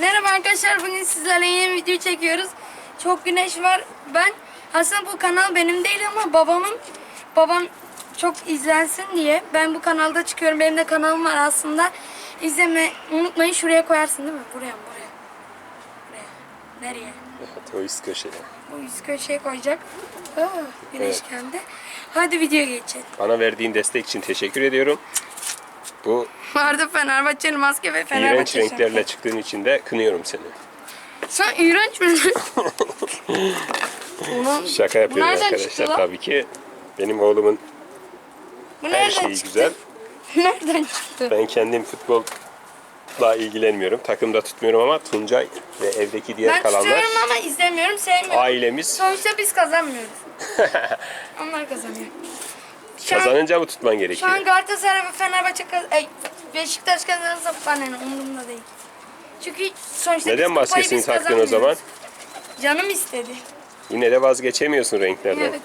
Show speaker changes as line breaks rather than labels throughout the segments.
Merhaba arkadaşlar bugün sizlerle yeni video çekiyoruz. Çok güneş var. Ben aslında bu kanal benim değil ama babamın babam çok izlensin diye ben bu kanalda çıkıyorum. Benim de kanalım var aslında. İzleme unutmayın şuraya koyarsın değil mi? Buraya buraya. Buraya. Nereye?
Evet, o üst köşede.
Bu üst köşeye koyacak. Aa, güneş
Evet.
geldi. Hadi videoya geçelim.
Bana verdiğin destek için teşekkür ediyorum. Bu
Vardı Fenerbahçe'nin maske ve
iğrenç
Fenerbahçe
renklerle
şapka.
çıktığın için de kınıyorum seni.
Sen iğrenç misin?
Şaka yapıyorum
nereden
arkadaşlar
çıktı lan?
tabii ki. Benim oğlumun
Bu
her
nereden
şeyi
çıktı?
güzel.
Nereden çıktı?
Ben kendim futbolla ilgilenmiyorum. Takımda tutmuyorum ama Tuncay ve evdeki diğer
Ben
kalanlar
tutuyorum ama izlemiyorum, sevmiyorum.
ailemiz
Sonuçta biz kazanmıyoruz. Onlar kazanıyor. Şu an,
kazanınca mı tutman
şu
gerekiyor?
an Galatasaray ve Fenerbahçe kaz Ay, Beşiktaş kazanırsa bana ne umurumda değil. Çünkü sonuçta biz
Neden
kupayı
maskesini
biz
taktın o zaman?
Canım istedi.
Yine de vazgeçemiyorsun renklerden.
Evet.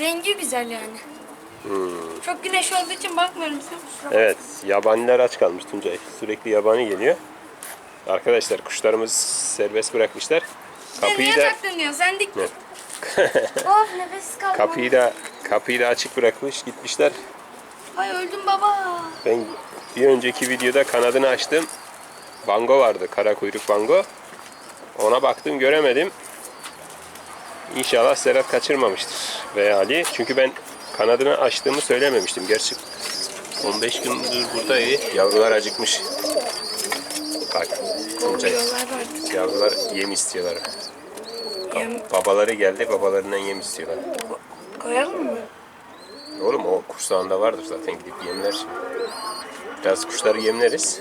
Rengi güzel yani. Çok güneş olduğu için bakmıyorum. Kusura.
Hmm. Evet, yabaniler aç kalmış Tuncay. Sürekli yabani geliyor. Arkadaşlar kuşlarımız serbest bırakmışlar.
Sen
Kapıyı
niye
da
taktın diyor. Sen diktin. of nefes kaldı.
kapıyı da kapıyı da açık bırakmış gitmişler.
Ay öldüm baba.
Ben bir önceki videoda kanadını açtım. Bango vardı, kara kuyruk bango. Ona baktım göremedim. İnşallah Serhat kaçırmamıştır veya Ali. Çünkü ben kanadını açtığımı söylememiştim. Gerçi 15 gündür buradayız. Yavrular acıkmış. Bak Tuncay. Yavrular yem istiyorlar.
Yem
Babaları geldi, babalarından yem istiyorlar.
Koyalım mı?
Oğlum o kursağında vardır zaten gidip yemler. Biraz kuşları yemleriz.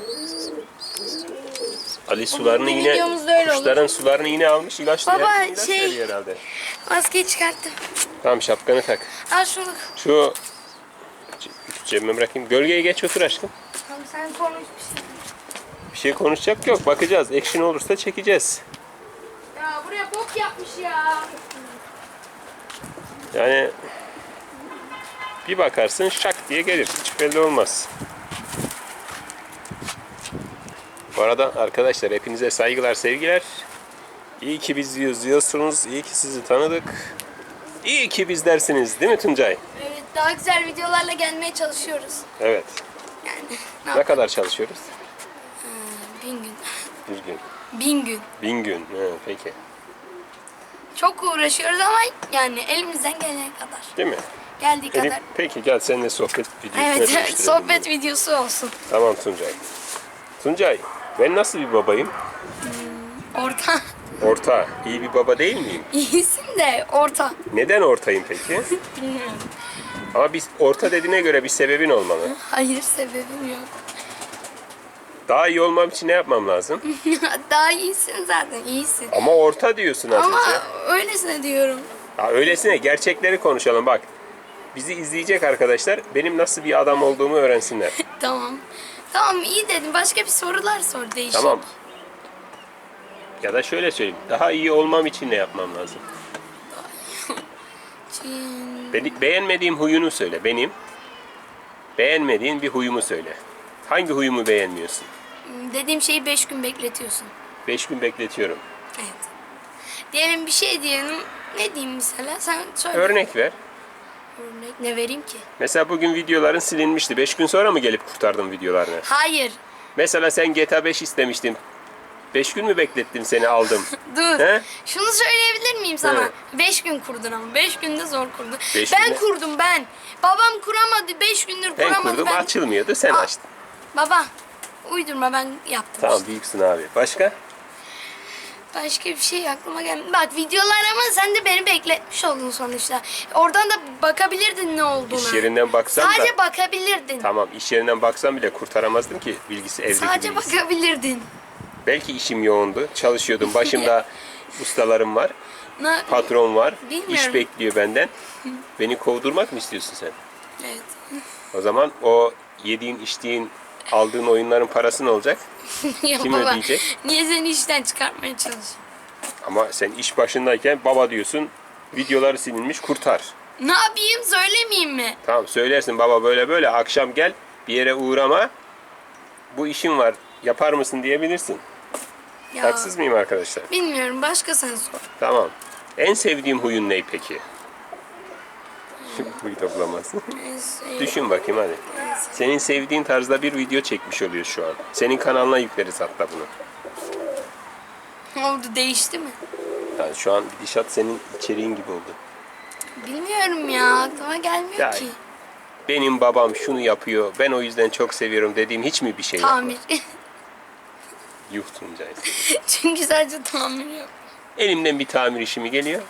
Ali sularını yine
videomuzda öyle
kuşların sularını yine almış ilaç
Baba,
ilaç
şey-
veriyor herhalde.
Maskeyi çıkarttım.
Tamam şapkanı tak.
Al şunu.
Şu c- cebime bırakayım. Gölgeye geç otur aşkım.
Tamam sen konuş bir şey.
Bir şey konuşacak yok. Bakacağız. Action olursa çekeceğiz.
Ya buraya bok yapmış ya.
Yani bir bakarsın şak diye gelir. Hiç belli olmaz. Bu arada arkadaşlar hepinize saygılar, sevgiler. İyi ki biz izliyorsunuz. İyi ki sizi tanıdık. İyi ki biz dersiniz değil mi Tuncay?
Evet daha güzel videolarla gelmeye çalışıyoruz.
Evet.
Yani ne
Ne kadar çalışıyoruz?
Bin gün.
Bir gün.
Bin gün.
Bin gün. He, peki.
Çok uğraşıyoruz ama yani elimizden gelene kadar.
Değil mi?
Geldiği
Elif,
kadar.
peki gel seninle sohbet videosuna
Evet
dönüştürelim
sohbet videosu olsun.
Tamam Tuncay. Tuncay ben nasıl bir babayım?
Orta.
Orta. iyi bir baba değil miyim?
İyisin de orta.
Neden ortayım peki?
Bilmiyorum.
Ama biz orta dediğine göre bir sebebin olmalı.
Hayır sebebim yok.
Daha iyi olmam için ne yapmam lazım?
Daha iyisin zaten iyisin.
Ama orta diyorsun az
Ama
önce.
öylesine diyorum.
Ha, öylesine gerçekleri konuşalım bak. Bizi izleyecek arkadaşlar benim nasıl bir adam olduğumu öğrensinler.
Tamam. Tamam iyi dedim. Başka bir sorular sor değişik.
tamam. Ya da şöyle söyleyeyim. Daha iyi olmam için ne yapmam lazım?
Çin-
Beni, beğenmediğim huyunu söyle benim. Beğenmediğin bir huyumu söyle. Hangi huyumu beğenmiyorsun?
Dediğim şeyi 5 gün bekletiyorsun.
Beş gün bekletiyorum.
Evet. Diyelim bir şey diyelim. Ne diyeyim mesela? Sen söyle.
Örnek ver.
Örnek ne vereyim ki?
Mesela bugün videoların silinmişti. 5 gün sonra mı gelip kurtardım videolarını?
Hayır.
Mesela sen GTA 5 istemiştin. 5 gün mü beklettim seni aldım?
Dur.
He?
Şunu söyleyebilir miyim sana?
He.
5 gün kurdun ama 5 günde zor kurdun.
Beş
ben
günde-
kurdum ben. Babam kuramadı 5 gündür
Ben
kuramadı.
kurdum
ben...
açılmıyordu sen
Aa.
açtın.
Baba uydurma ben yaptım.
Tamam
işte.
büyüksün abi. Başka?
Başka bir şey aklıma gelmedi. Bak videolar ama sen de beni bekletmiş oldun sonuçta. Oradan da bakabilirdin ne olduğuna.
İş yerinden baksam
Sadece
da.
bakabilirdin.
Tamam iş yerinden baksam bile kurtaramazdım ki bilgisi evdeki
Sadece
bilgisi.
bakabilirdin.
Belki işim yoğundu. Çalışıyordum. Başımda ustalarım var.
Ne?
Patron var.
Bilmiyorum.
iş bekliyor benden. Beni kovdurmak mı istiyorsun sen?
Evet.
O zaman o yediğin, içtiğin, aldığın oyunların parası ne olacak?
ya
Kim
baba,
ödeyecek?
Niye seni işten çıkartmaya çalışıyorsun?
Ama sen iş başındayken baba diyorsun. Videoları silinmiş kurtar.
Ne yapayım söylemeyeyim mi?
Tamam söylersin baba böyle böyle akşam gel bir yere uğrama. Bu işim var yapar mısın diyebilirsin.
Ya.
Haksız mıyım arkadaşlar?
Bilmiyorum başka sen sor.
Tamam. En sevdiğim huyun ne peki? Huy toplamaz. Düşün bakayım hadi. Senin sevdiğin tarzda bir video çekmiş oluyor şu an. Senin kanalına yükleriz hatta bunu.
Ne oldu değişti mi?
Yani şu an gidişat senin içeriğin gibi oldu.
Bilmiyorum ya aklıma gelmiyor
Ya,
ki.
Benim babam şunu yapıyor, ben o yüzden çok seviyorum dediğim hiç mi bir şey yapma?
Tamir.
Yuh Tuncay.
Çünkü sadece tamir yok.
Elimden bir tamir işi mi geliyor?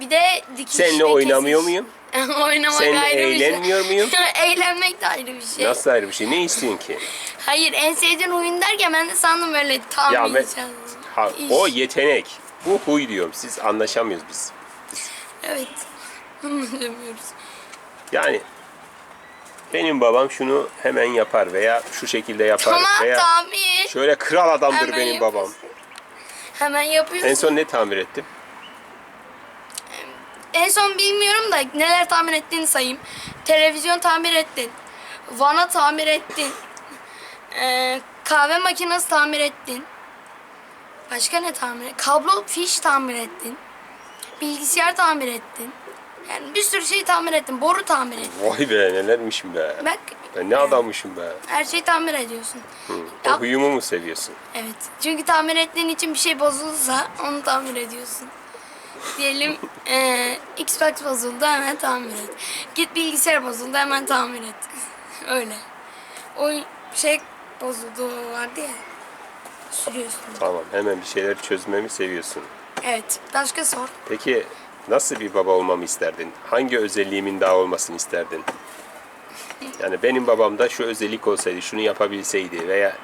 Bir de dikiş
Seninle
ve
oynamıyor
kesiş.
muyum?
Oynamak
Seninle
ayrı bir şey.
eğlenmiyor muyum?
Eğlenmek de ayrı bir şey.
Nasıl ayrı bir şey? Ne istiyorsun ki?
Hayır en sevdiğin oyun derken ben de sandım böyle tamir
Ya ben-. Ha,
İş.
o yetenek. Bu huy diyorum. Siz anlaşamıyoruz biz.
Evet. Anlamıyoruz.
Yani benim babam şunu hemen yapar veya şu şekilde yapar
Tamam
veya
tamir.
şöyle kral adamdır
Hemen
benim babam.
yapıyorsun. Hemen yapıyorsun.
En son ne tamir ettim?
En son bilmiyorum da neler tamir ettiğini sayayım. Televizyon tamir ettin. Vana tamir ettin. Ee, kahve makinesi tamir ettin. Başka ne tamir ettin? Kablo fiş tamir ettin. Bilgisayar tamir ettin. Yani bir sürü şey tamir ettin. Boru tamir ettin.
Vay be nelermişim be.
Bak
Ben ne adammışım be.
her şeyi tamir ediyorsun.
O
Yap-
huyumu mu seviyorsun?
Evet. Çünkü tamir ettiğin için bir şey bozulursa onu tamir ediyorsun. Diyelim eee Xbox bozuldu hemen tamir et. Git bilgisayar bozuldu hemen tamir et. Öyle. O şey bozuldu vardı ya. Sürüyorsun.
Tamam hemen bir şeyler çözmemi seviyorsun.
Evet. Başka sor.
Peki nasıl bir baba olmamı isterdin? Hangi özelliğimin daha olmasını isterdin? Yani benim babamda şu özellik olsaydı, şunu yapabilseydi veya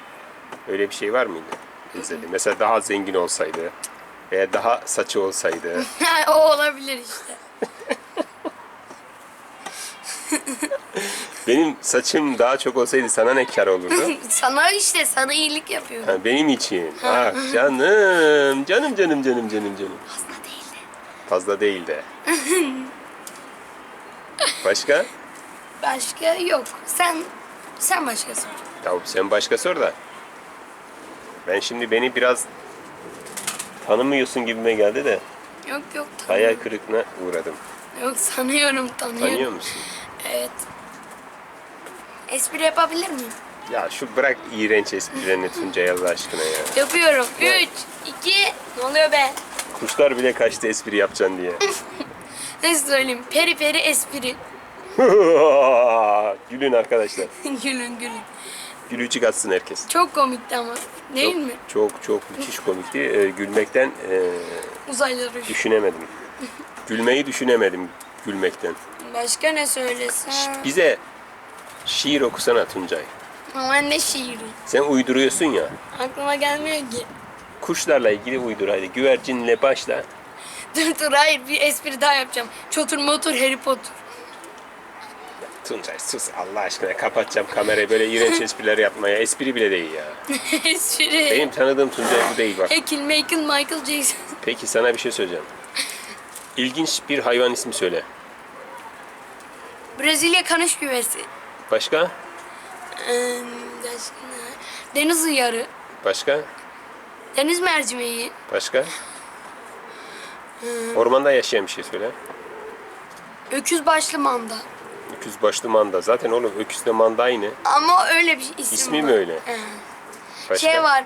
öyle bir şey var mıydı? İzledim. Mesela daha zengin olsaydı veya daha saçı olsaydı.
o olabilir işte.
Benim saçım daha çok olsaydı sana ne kar olurdu?
sana işte sana iyilik yapıyorum.
Ha, benim için. Ah canım, canım canım canım canım canım.
Aslında değildi.
Fazla değil de. Başka?
Başka yok. Sen sen başka sor.
Tamam sen başka sor da. Ben şimdi beni biraz tanımıyorsun gibime geldi de
Yok yok
hayal
tanıyorum.
kırıklığına uğradım.
Yok sanıyorum tanıyorum.
Tanıyor musun?
Evet. Espri yapabilir miyim?
Ya şu bırak iğrenç esprilerini Tuncay Allah aşkına ya.
Yapıyorum. 3, 2, ne oluyor be?
Kuşlar bile kaçtı espri yapacaksın diye.
Ne söyleyeyim? Peri peri espri.
Gülün arkadaşlar.
gülün gülün.
Gülücük atsın herkes.
Çok komikti ama. Değil
çok,
mi?
Çok çok müthiş komikti. Ee, gülmekten e,
Uzaylıları.
düşünemedim. Gülmeyi düşünemedim gülmekten.
Başka ne söylesem?
Bize şiir okusana Tuncay.
Ama ne şiiri?
Sen uyduruyorsun ya.
Aklıma gelmiyor ki.
Kuşlarla ilgili uydur hadi. Güvercinle başla.
Dur dur hayır bir espri daha yapacağım. Çotur motor Harry Potter.
Tuncay sus Allah aşkına kapatacağım kamerayı böyle iğrenç espriler yapmaya. Espri bile değil ya.
espri.
Benim tanıdığım Tuncay bu değil bak.
Ekil Michael Michael Jackson.
Peki sana bir şey söyleyeceğim. İlginç bir hayvan ismi söyle.
Brezilya kanış güvesi.
Başka?
Ee, başka ne? Deniz uyarı.
Başka?
Deniz mercimeği.
Başka? Ormanda yaşayan bir şey söyle.
Öküz başlı manda.
Öküz başlı manda. Zaten oğlum öküzle manda aynı.
Ama öyle bir isim
İsmi
var.
mi öyle? Başka?
Şey var.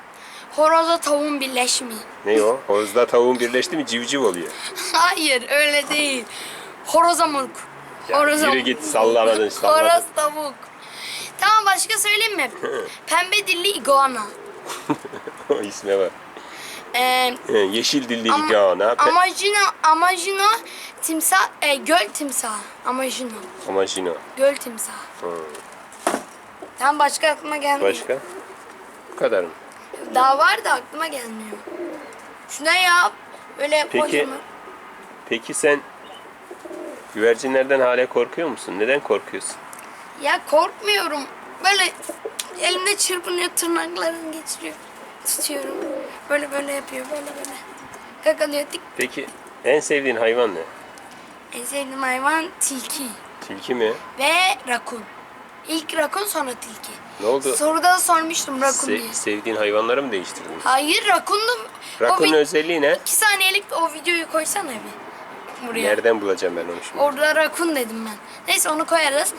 Horozla tavuğun birleşimi.
Ne o? Horozla tavuğun birleşti mi civciv oluyor.
Hayır öyle değil. Horozamuk.
Ya yürü git, sallamadın, sallamadın.
Horoz tavuk. Tamam başka söyleyeyim mi? Pembe dilli iguana.
o isme bak.
Ee,
He, yeşil dilli
Ama-
iguana. Pe-
amacino, amacino timsah, e, göl timsahı. Amacino,
Amacino.
göl timsahı.
Hı.
Tamam başka aklıma gelmiyor.
Başka? Bu kadar mı?
Daha var da aklıma gelmiyor. Şuna yap. Böyle
Peki.
kocaman.
Peki sen güvercinlerden hala korkuyor musun? Neden korkuyorsun?
Ya korkmuyorum. Böyle elimde çırpınıyor tırnaklarını geçiriyor. Tutuyorum. Böyle böyle yapıyor böyle böyle. Kakalıyor tik.
Peki en sevdiğin hayvan ne?
En sevdiğim hayvan tilki
Tilki mi?
ve rakun. İlk rakun sonra tilki.
Ne oldu?
Soruda da sormuştum rakun
Se-
diye.
sevdiğin hayvanları mı değiştirdin?
Hayır rakundu.
Rakunun
o
özelliği ne?
2 saniyelik o videoyu koysana bir. Buraya.
Nereden bulacağım ben onu şimdi?
Orada rakun dedim ben. Neyse onu koyarız.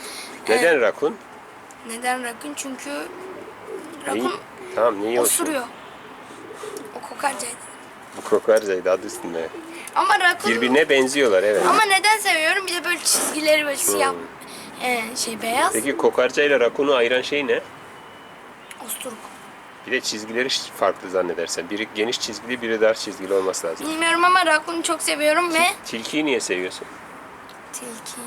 Neden
Ee,
rakun?
neden rakun? Çünkü rakun
Tamam neyi hoşsun?
osuruyor. O kokarcaydı.
Bu kokarcaydı adı üstünde.
Ama rakun
Birbirine benziyorlar evet.
ama neden seviyorum? Bir de böyle çizgileri böyle siyah ee, şey beyaz.
Peki kokarcayla rakunu ayıran şey ne?
Osturuk.
Bir de çizgileri farklı zannedersen. Biri geniş çizgili, biri dar çizgili olması lazım.
Bilmiyorum ama rakunu çok seviyorum ve
Tilkiyi niye seviyorsun?
tilki.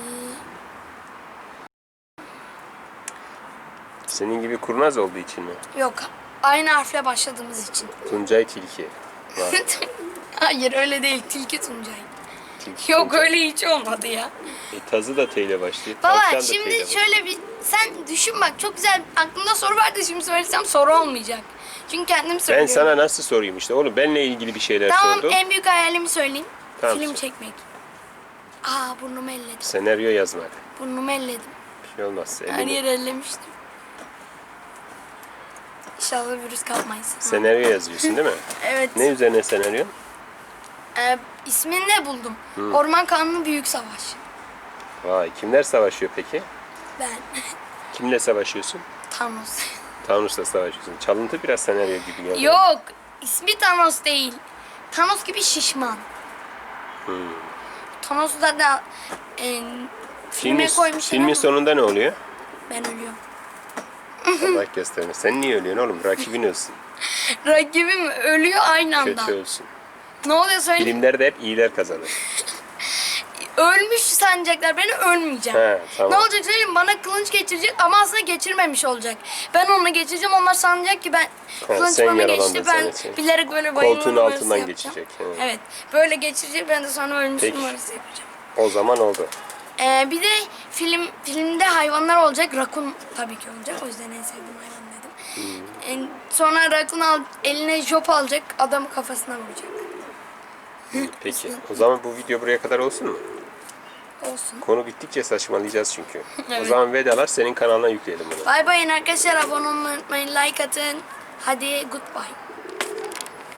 Senin gibi kurnaz olduğu için mi?
Yok. Aynı harfle başladığımız için.
Tuncay tilki. Var.
Hayır öyle değil. Tilki Tuncay.
Tilki
Yok
Tuncay.
öyle hiç olmadı ya.
E, tazı da T ile başlıyor.
Baba
tavşan da T ile
şimdi
başlıyor.
şöyle bir sen düşün bak çok güzel aklımda soru vardı şimdi söylesem soru olmayacak. Çünkü kendim
Ben
söylüyorum.
sana nasıl sorayım işte oğlum benle ilgili bir şeyler
Tamam
sordum.
en büyük hayalimi söyleyeyim.
Tamam,
Film
söyle.
çekmek. Aa burnumu elledim.
Senaryo yazmak.
Burnumu elledim.
Bir şey olmaz.
Her
Elini-
yeri ellemiştim. İnşallah virüs kapmayız.
Senaryo yazıyorsun değil mi?
Evet.
Ne üzerine senaryo?
Ee, ismini ne buldum? Orman Kanunu Büyük Savaş.
Vay kimler savaşıyor peki?
Ben.
Kimle savaşıyorsun?
Thanos.
Thanos'la savaşıyorsun. Çalıntı biraz senaryo gibi geldi.
Yok. ismi Thanos değil. Thanos gibi şişman.
Hmm.
Thanos'u da da e, filme
Filmin,
koymuşlar
filmin
ama
sonunda ne oluyor?
ben ölüyorum.
Allah göstermesin. Sen niye ölüyorsun oğlum? Rakibin ölsün.
Rakibim ölüyor aynı anda.
Kötü ölsün.
Ne oluyor söyle.
Filmlerde hep iyiler kazanır.
Ölmüş sanacaklar. Ben ölmeyeceğim.
He, tamam.
Ne olacak söyleyeyim bana kılıç geçirecek ama aslında geçirmemiş olacak. Ben onu geçireceğim onlar sanacak ki ben kılıç
sen
bana
yaralandın
geçti ben
sanacak.
bilerek böyle bayılma
Koltuğun
numarası
altından
yapacağım.
geçecek, evet.
Evet böyle geçirecek ben de sonra ölmüş
Peki.
numarası yapacağım.
O zaman oldu.
Ee, bir de film filmde hayvanlar olacak. Rakun tabii ki olacak. O yüzden en sevdiğim hayvan dedim.
Hmm.
En, sonra rakun al, eline jop alacak. Adamı kafasına vuracak.
Peki. O zaman bu video buraya kadar olsun mu?
Olsun.
Konu bittikçe saçmalayacağız çünkü. O
Evet.
zaman vedalar senin kanalına yükleyelim bunu.
Bay bay arkadaşlar. Abone olmayı unutmayın. Like atın. Hadi goodbye.